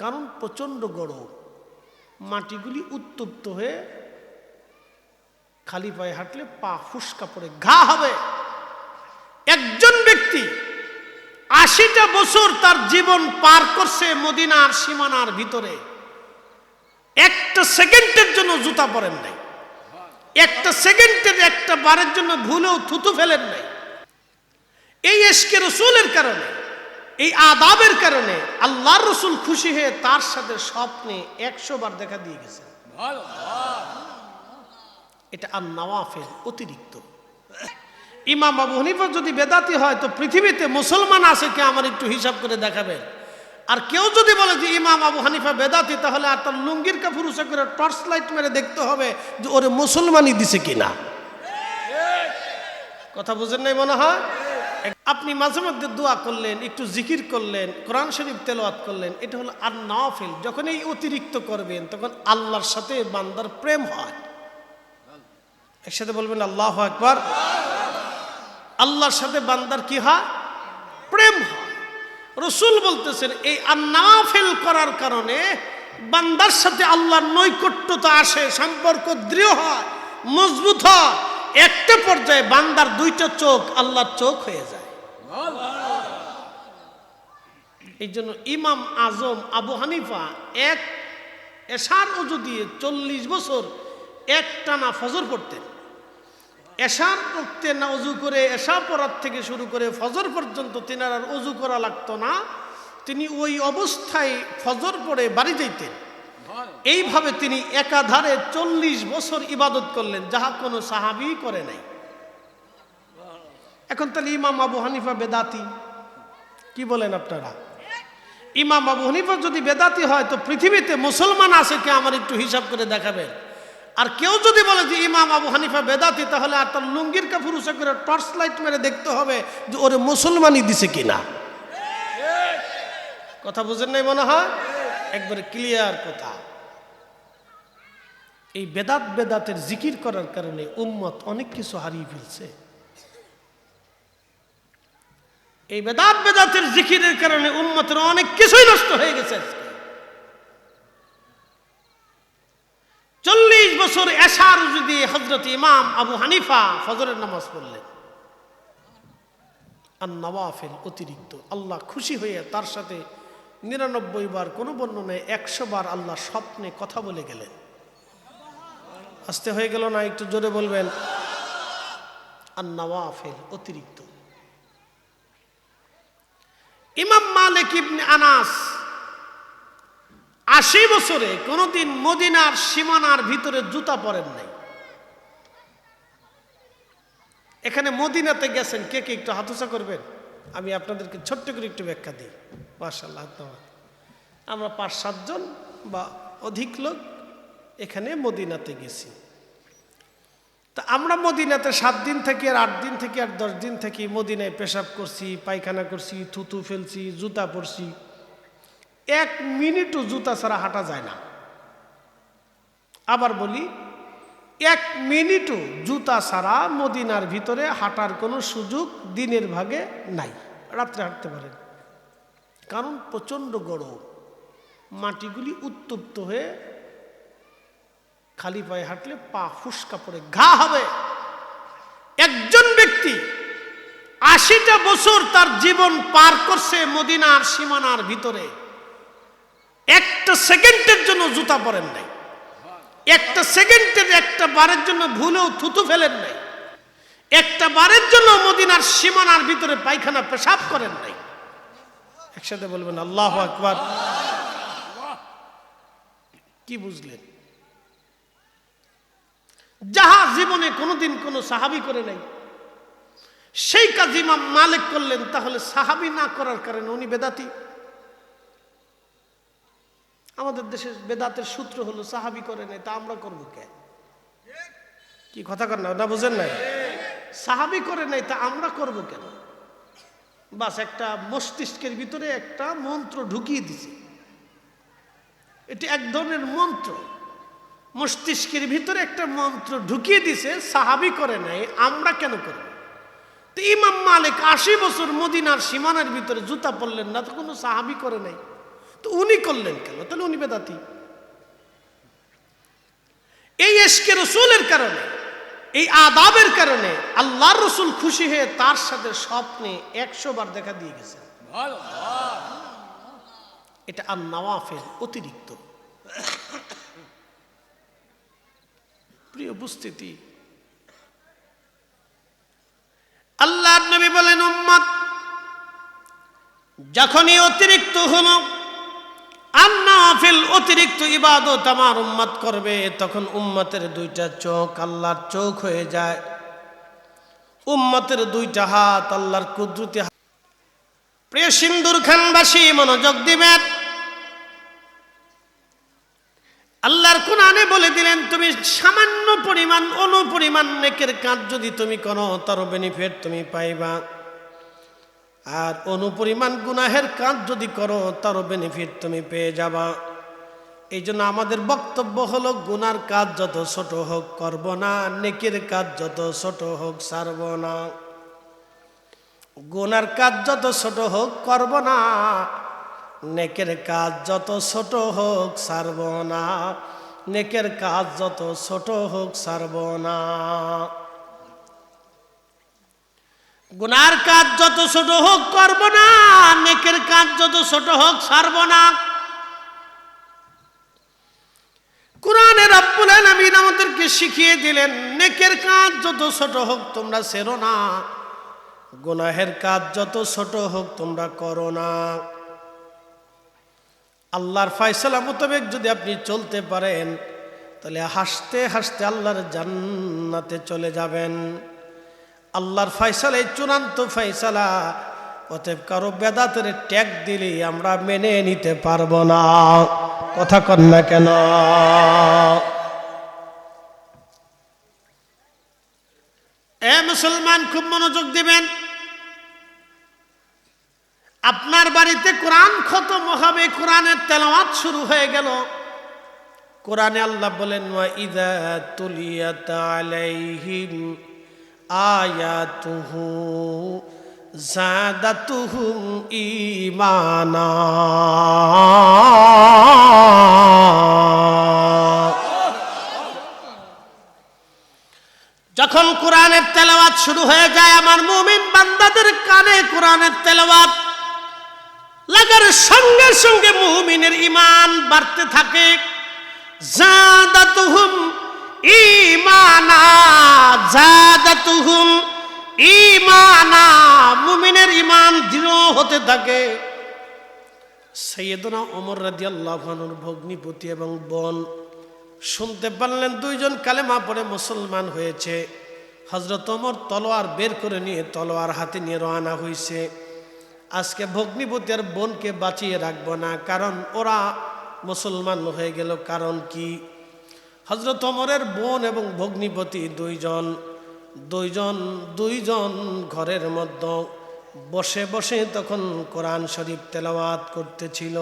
কারণ প্রচণ্ড গরম। মাটিগুলি উত্তপ্ত হয়ে খালি পায়ে হাঁটলে পা ফুসকা পড়ে, ঘা হবে। একজন ব্যক্তি আশিটা বছর তার জীবন পার করছে মদিনার সীমানার ভিতরে। একটা সেকেন্ডের জন্য জুতা পরেন নাই। একটা সেকেন্ডের, একটা বারের জন্য ভুলেও থুতু ফেলেন নাই। এই এসকে রসুলের কারণে এই আদাবের কারণে আল্লাহর রসুল খুশি হয়ে তার সাথে স্বপ্নে একশো বার দেখা দিয়ে গেছে। এটা আর নওয়াফের অতিরিক্ত। ইমাম আবু হানিফা যদি বেদাতি হয় তো পৃথিবীতে মুসলমান আছে কে আমার একটু হিসাব করে দেখাবেন? আর কেউ যদি বলে যে ইমাম আবু হানিফা বেদাতি, তাহলে আর তার লুঙ্গির কাপড় করে টর্চ লাইট মেরে দেখতে হবে যে ওরে মুসলমানই দিছে কিনা। কথা বুঝেন নাই মনে হয়? আপনি মাঝে মধ্যে দোয়া করলেন, একটু জিকির করলেন, কোরআন শরীফ তেলাওয়াত করলেন, এটা হলো আর নফিল যখন এই অতিরিক্ত করবেন, তখন আল্লাহর সাথে বান্দার প্রেম হয়। একসাথে বলবেন, আল্লাহ একবার আল্লাহর সাথে বান্দার কি হয়? প্রেম হয়। রসুল বলতেছেন, এই আন্নাফেল করার কারণে বান্দার সাথে আল্লাহর নৈকট্যতা আসে, সম্পর্ক দৃঢ় হয়, মজবুত হয়। একটা পর্যায়ে বান্দার দুইটা চোখ আল্লাহর চোখ হয়ে যায়। এই জন্য ইমাম আজম আবু হানিফা এক এশার অজু দিয়ে চল্লিশ বছর এক টানা ফজর পড়তেন। এশার পড়তে না অজু করে এশা পড়ার থেকে শুরু করে ফজর পর্যন্ত তিনার আর অজু করা লাগতো না। তিনি ওই অবস্থায় ফজর পড়ে বাড়ি যাইতেন। এইভাবে তিনি একাধারে চল্লিশ বছর ইবাদত করলেন, যাহা কোনো সাহাবি করে নাই। এখন তাহলে ইমাম আবু হানিফা বেদাতি, কি বলেন আপনারা? ইমাম আবু হানিফা যদি বেদাতি হয়, তো পৃথিবীতে মুসলমান আছে কে আমার একটু হিসাব করে দেখাবেন? আর কেউ যদি বলে যে ইমাম আবু হানিফা বেদাতি, তাহলে আর তার লুঙ্গির উঁচা করে টর্চ লাইট মেরে দেখতে হবে যে ওরে মুসলমানই দিছে কিনা। কথা বুঝেন নাই মনে হয়? একবারে ক্লিয়ার কথা। এই বেদাত বেদাতের জিকির করার কারণে উম্মত অনেক কিছু হারিয়ে ফেলছে। এই বেদাত বেদাতের জিকিরের কারণে উম্মতের অনেক কিছুই নষ্ট হয়ে গেছে চল্লিশ বছর এশার যদি হজরত ইমাম আবু হানিফা ফজরের নামাজ পড়লেন। আর নওয়াফেল অতিরিক্ত। আল্লাহ খুশি হয়ে তার সাথে নিরানব্বই বার কোনো বর্ণনায় একশো বার আল্লাহ স্বপ্নে কথা বলে গেলেন। আসতে হয়ে গেল না একটু জোরে বলবেন। আর নওয়াফেল অতিরিক্ত। ইমাম মালিক ইবনে আনাস আশি বছরে কোনোদিন মদিনার সীমানার ভিতরে জুতা পরেন নাই। এখানে মদিনাতে গেছেন কে কে একটু হাতুসা করবেন? আমি আপনাদেরকে ছোট্ট করে একটু ব্যাখ্যা দিই। মার্শাল্লাহ আমরা পাঁচ সাতজন বা অধিক লোক এখানে মদিনাতে গেছি। তা আমরা মদিনাতে সাত দিন থেকে আর আট দিন থেকে আর দশ দিন থেকে মদিনায় পেশাব করছি, পায়খানা করছি, থুতু ফেলছি, জুতা পরছি। এক মিনিটও জুতা ছাড়া হাঁটা যায় না। আবার বলি, এক মিনিটও জুতা ছাড়া মদিনার ভিতরে হাঁটার কোনো সুযোগ দিনের ভাগে নাই। রাত্রে হাঁটতে পারেন। কারণ প্রচণ্ড গরম। মাটিগুলি উত্তপ্ত হয়ে খালি পায়ে হাঁটলে পা ফুসকা পড়ে, ঘা হবে। একজন ব্যক্তি আশিটা বছর তার জীবন পার করছে মদিনার সীমানার ভিতরে। একটা সেকেন্ডের জন্য জুতা পরেন নাই। একটা সেকেন্ডের, একটা বারের জন্য ভুলেও থুতু ফেলেন নাই। একটা বারের জন্য মদিনার সীমানার ভিতরে পায়খানা পেশাব করেন নাই। একসাথে বলবেন, আল্লাহ আকবার। কি বুঝলেন? যাহা জীবনে কোনোদিন কোনো সাহাবি করে নাই। সেই কাজ ইমাম মালিক করলেন, তাহলে সাহাবি না করার কারণে উনি বেদাতি। আমাদের দেশের বেদাতের সূত্র হলো, সাহাবি করে নাই, তা আমরা করব কে? কি কথা কর না না বুঝেন নাই? সাহাবি করে নাই, তা আমরা করব কেন? বাস একটা মস্তিষ্কের ভিতরে একটা মন্ত্র ঢুকিয়ে দিছে। এটি এক ধরনের মন্ত্র। মস্তিষ্কের ভিতরে একটা মন্ত্র ঢুকিয়ে দিছে সাহাবি করে নাই আমরা কেন করব? তো ইমাম মালিক আশি বছর মদিনার সীমানার ভিতরে জুতা পরলেন না তো কোনো সাহাবি করে নাই। তো উনি করলেন কেন? তাহলে উনি বেদাতি। এই এসকে রসুলের কারণে এই আদাবের কারণে আল্লাহর রসুল খুশি হয়ে তার সাথে স্বপ্নে একশো বার দেখা দিয়ে গেছেন। এটা আর নওয়াফের অতিরিক্ত। উপস্থিতি। আল্লাহ নবী বলেন, উম্মত, যখনই অতিরিক্ত হলো আন্নাফিল অতিরিক্ত ইবাদত আমার উম্মত করবে, তখন উম্মতের দুইটা চোখ আল্লাহর চোখ হয়ে যায়। উম্মতের দুইটা হাত আল্লাহর কুদরতি হাত। প্রিয় সিন্দুর খানবাসী, মনোযোগ দিবেন। আল্লাহর কোরআনে বলে দিলেন, তুমি সামান্য পরিমাণ, অনুপরিমাণ নেকের কাজ যদি তুমি করো তারও বেনিফিট তুমি পাইবা। আর অনুপরিমাণ গুনাহের কাজ যদি করো তারও বেনিফিট তুমি পেয়ে যাবা। এই জন্য আমাদের বক্তব্য হলো, গুনার কাজ যত ছোট হোক, করব না। নেকের কাজ যত ছোট হোক সারব না। গুনার কাজ যত ছোট হোক, করব না। নেকের কাজ যত ছোট হোক সারব না। নেকের কাজ যত ছোট হোক সারব না। গুনার কাজ যত ছোট হোক করব না, নেকের কাজ যত ছোট হোক সারব না। কোরআনের রব্বুল আলামিন আমাদেরকে শিখিয়ে দিলেন, নেকের কাজ যত ছোট হোক তোমরা সেরো না, গুনাহের কাজ যত ছোট হোক তোমরা করো না। আল্লাহর ফয়সলা মোতাবেক যদি আপনি চলতে পারেন, তাহলে হাসতে হাসতে আল্লাহর জান্নাতে চলে যাবেন। আল্লাহর ফয়সালাই চূড়ান্ত ফয়সালা, অতএব কারও বেদাতের ট্যাগ দিলে আমরা মেনে নিতে পারব না। কথা কন না কেন? এ মুসলমান, খুব মনোযোগ দিবেন। আপনার বাড়িতে কোরআন খতম হবে, কোরআনের তেলাওয়াত শুরু হয়ে গেল। কোরআনে আল্লাহ বলেন ইদা তুলিয়াত আলাইহিম আয়াতুহু জাদাতুহুম ঈমানা। যখন কোরআনের তেলাওয়াত শুরু হয়ে যায়, আমার মুমিন বান্দাদের কানে কোরআনের তেলাওয়াত লাগার সঙ্গে সঙ্গে মুমিনের ইমান বাড়তে থাকে। জাদাতুহুম ইমানা জাদাতুহুম ইমানা মুমিনের ইমান দৃঢ় হতে থাকে। সৈয়দনা ওমর রাদিয়াল্লাহু আনহুর ভগ্নিপতি এবং বোন, শুনতে পারলেন দুইজন কালেমা পড়ে মুসলমান হয়েছে। হজরত অমর তলোয়ার বের করে নিয়ে তলোয়ার হাতে নিয়ে রওনা হয়েছে আজকে ভগ্নিপতি আর বোনকে বাঁচিয়ে রাখব না, কারণ ওরা মুসলমান হয়ে গেল। কারণ কি? হজরত ওমরের বোন এবং ভগ্নিপতি দুইজন দুইজন দুইজন ঘরের মধ্যে বসে বসে তখন কোরআন শরীফ তেলাওয়াত করতেছিল।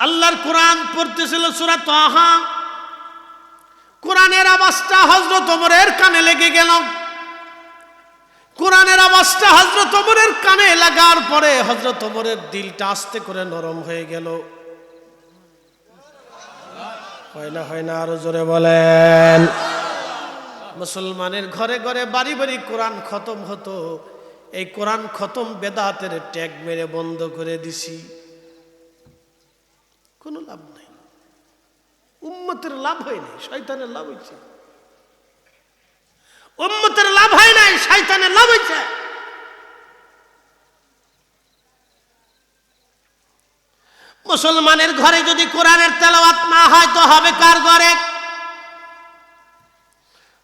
আল্লাহর কোরআন পড়তেছিল সুরা তাহা। কোরআনের আওয়াজটা হজরত ওমরের কানে লেগে গেল। কোরআনের আওয়াজটা হজরত ওমরের কানে লাগার পরে হজরত ওমরের দিলটা আস্তে করে নরম হয়ে গেল। হয় না হয় না, আরও জোরে বলেন। মুসলমানের ঘরে ঘরে বাড়ি বাড়ি কোরআন খতম হতো। এই কোরআন খতম বেদাতের ট্যাগ মেরে বন্ধ করে দিছি। কোনো লাভ নাই। উম্মতের লাভ হয় নাই, শয়তানের লাভ হয়েছে। উম্মতের হয় শয়তানের মুসলমানের ঘরে যদি কোরআনের তেলাওয়াত না হয়, তো হবে কার ঘরে?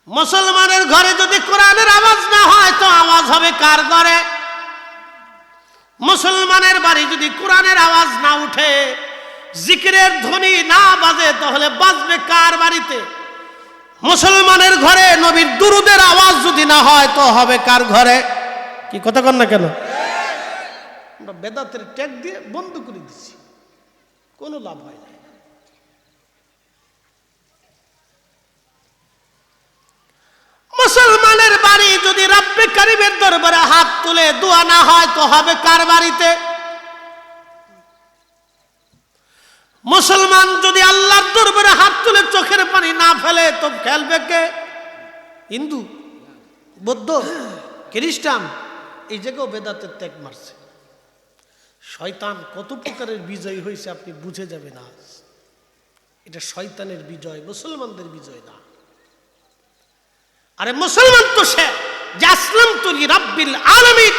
মুসলমানের ঘরে যদি কোরআনের আওয়াজ না হয়, তো আওয়াজ হবে কার ঘরে? মুসলমানের বাড়ি যদি কোরআনের আওয়াজ না উঠে, জিকিরের ধ্বনি না বাজে, তাহলে বাজবে কার বাড়িতে? মুসলমানের ঘরে নবীর দুরুদের আওয়াজ যদি না হয়, তো হবে কার ঘরে? কি কথা কন না কেন? আমরা বেদাতের ট্যাগ দিয়ে বন্ধ করে দিচ্ছি কোনো লাভ হয় না। মুসলমানের বাড়ি যদি রাব্বে কারিমের দরবারে হাত তুলে দোয়া না হয়, তো হবে কার বাড়িতে? মুসলমান যদি আল্লাহর দরবারে হাত তুলে চোখের পানি না ফেলে, তো খেলবে কে? হিন্দু, বৌদ্ধ, খ্রিস্টান, এই জায়গাও বেদাতের ত্যাগ মারছে। শয়তান কত প্রকারের বিজয় হয়েছে আপনি বুঝে যাবেন আজ। এটা শয়তানের বিজয়, মুসলমানদের বিজয় না। আরে মুসলমান তো সে, যে আসলাম তুলি রাব্বিল আলমিন,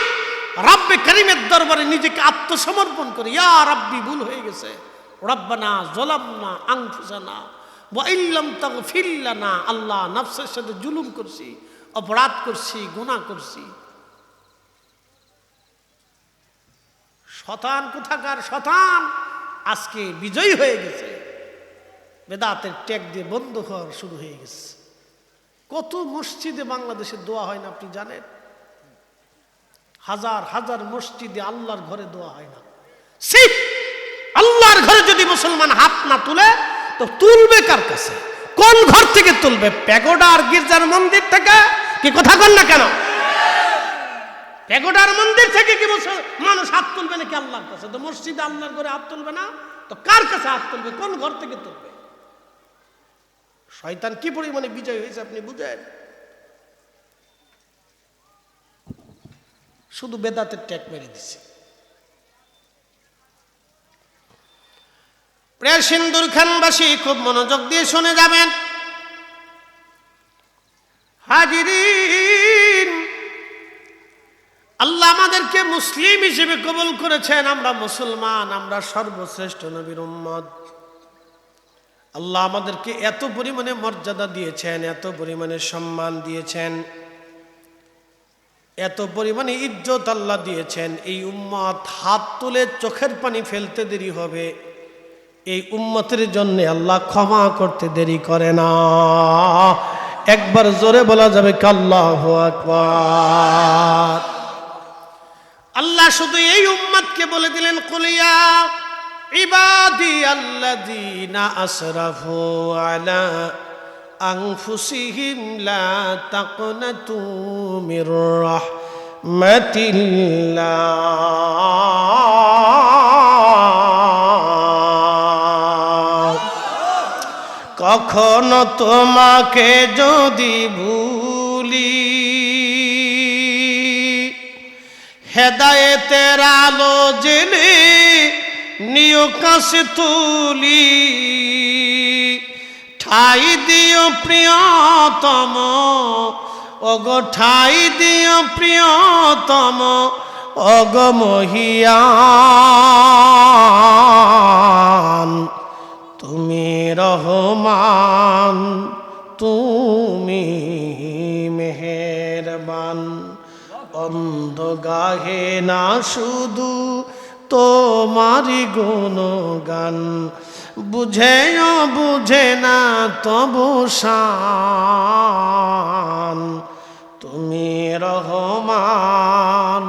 রাব্বে করিমের দরবারে নিজেকে আত্মসমর্পণ করে, ইয়া রাব্বি, ভুল হয়ে গেছে। রব্বানা আংফুসানা ওয়াইল্লাম তাগফির লানা, আল্লাহ নফসের সাথে জুলুম করছি, অপরাধ করছি, গুনাহ করছি। শতান কোথাকার শতান? আজকে বিজয়ী হয়ে গেছে। বেদাতের ট্যাগ দিয়ে বন্ধ হওয়ার শুরু হয়ে গেছে। কত মসজিদে বাংলাদেশে দোয়া হয় না আপনি জানেন? হাজার হাজার মসজিদে আল্লাহর ঘরে দোয়া হয় না। সি আল্লাহর ঘরে যদি মুসলমান হাত না তুলে, তো তুলবে কার কাছে? কোন ঘর থেকে তুলবে? প্যাগোডা আর গির্জার মন্দির থেকে? কি কথা কন না কেন? প্যাগোডার মন্দির থেকে কি মানুষ হাত তুলবে নাকি আল্লাহর কাছে? তো মসজিদে আল্লাহর ঘরে হাত তুলবে না? তো কার কাছে হাত তুলবে? কোন ঘর থেকে তুলবে? শয়তান কি পরিমাণে বিজয় হয়েছে আপনি বুঝেন? শুধু বেদাতের ট্যাগ মেরে দিছে। প্রিয় সিন্দুর খানবাসী, খুব মনোযোগ দিয়ে শুনে যাবেন। হাজিরিন, আল্লাহ আমাদেরকে মুসলিম হিসেবে কবুল করেছেন। আমরা মুসলমান, আমরা সর্বশ্রেষ্ঠ নবীর উম্মদ আল্লাহ আমাদেরকে এত পরিমাণে মর্যাদা দিয়েছেন, এত পরিমাণে সম্মান দিয়েছেন, এত পরিমাণে ইজ্জত আল্লাহ দিয়েছেন। এই উম্মত হাত তুলে চোখের পানি ফেলতে দেরি হবে। এই উম্মতের জন্য আল্লাহ ক্ষমা করতে দেরি করে না। একবার জোরে বলা যাবে কাল্লাহ আকবার। আল্লাহ শুধু এই উম্মতকে বলে দিলেন কুলিয়া ইবাদি আল্লাযীনা আসরাফু আলা আনফুসিহিম লা তাকনাতু মির রাহমাতিল্লাহ। কখনো তোমাকে যদি ভুলি, হেদায়েতের আলো জেনে নিয় কাছে তুলি। ঠাই দিও প্রিয়তম অগো ঠাই দিও প্রিয়তম অগ মহিয়ান। তুমি রহমান, তুমি মেহেরবান। অন্ধ গাহে না শুধু তোমারি গুণগান বুঝেও বুঝে না তবু শান। তুমি রহমান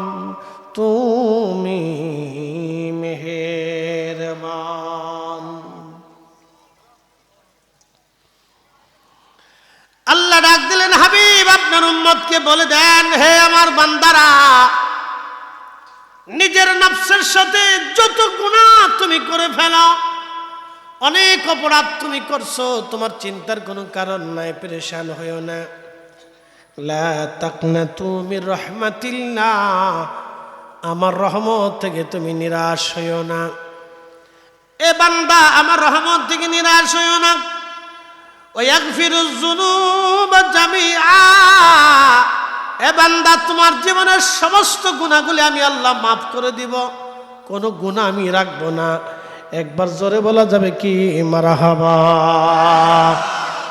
আপনার বলে দেন, হে আমার বান্দারা, নিজের নফসের সাথে যত গুণা তুমি করে ফেলো, অনেক অপরাধ তুমি করছ, তোমার চিন্তার কোনো কারণ নাই, পরেশান হইও না। আমার রহমত থেকে তুমি নিরাশ হইও না। এ বান্দা, আমার রহমত থেকে নিরাশ হইও না। বান্দা, তোমার জীবনের সমস্ত গুনাহগুলি আমি আল্লাহ মাফ করে দিব। কোনো গুনাহ আমি রাখব না। একবার জোরে বলা যাবে কি? মারহাবা।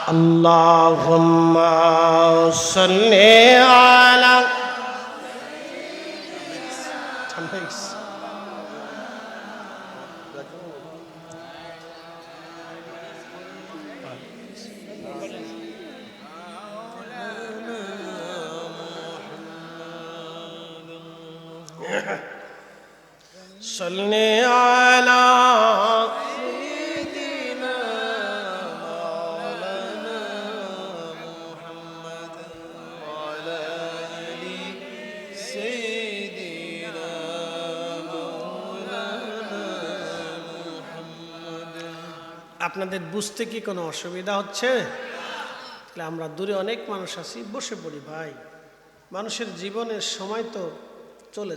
আল্লাহুম্মা সাল্লি আলা صل على سيدنا مولانا محمد وعلى آل سيدنا مولانا محمد আপনাদের বুঝতে কি কোনো অসুবিধা হচ্ছে তাহলে আমরা দূরে অনেক মানুষ আছি বসে পড়ি ভাই মানুষের জীবনের সময় তো চলে যায়।